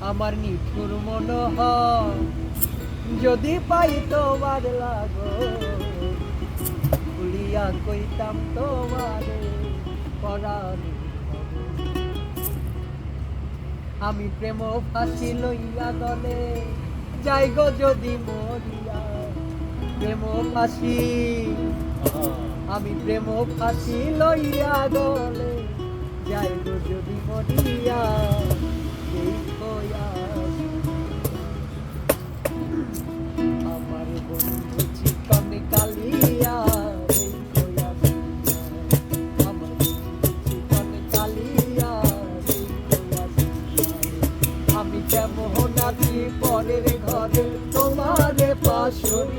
আমার নিঠুর মন যদি পাই তোমার লাগো, ভুলিয়া কইতাম তোমার আমি প্রেম ফাঁসি লইয়া দলে যাই গো যদি মরিয়া। প্রেম ফাঁসি, আমি প্রেম ফাঁসি লইয়া দলে যাই গো যদি মরিয়া।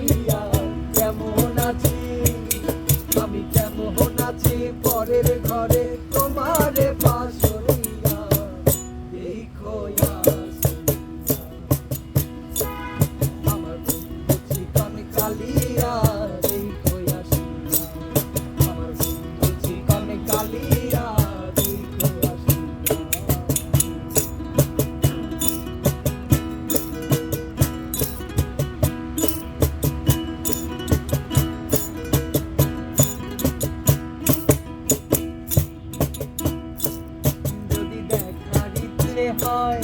Yeah. thôi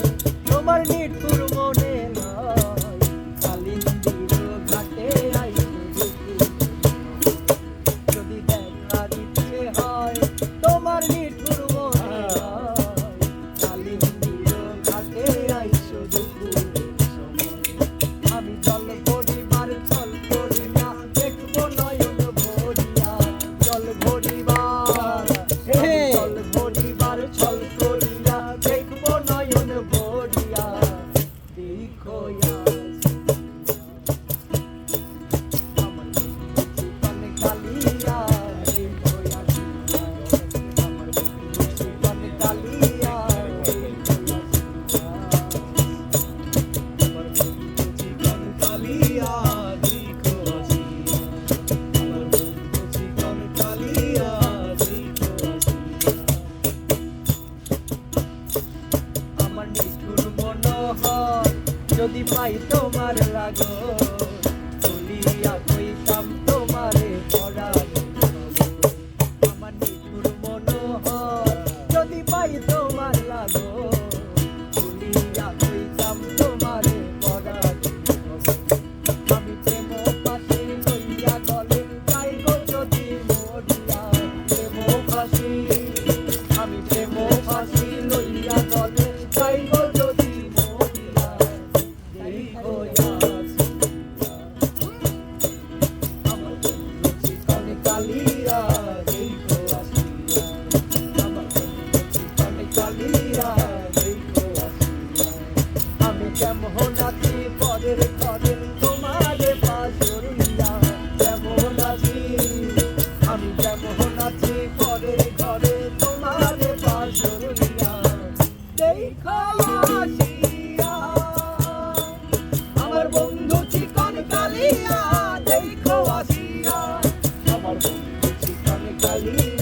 যদি পাই তোমার লাগো Salud.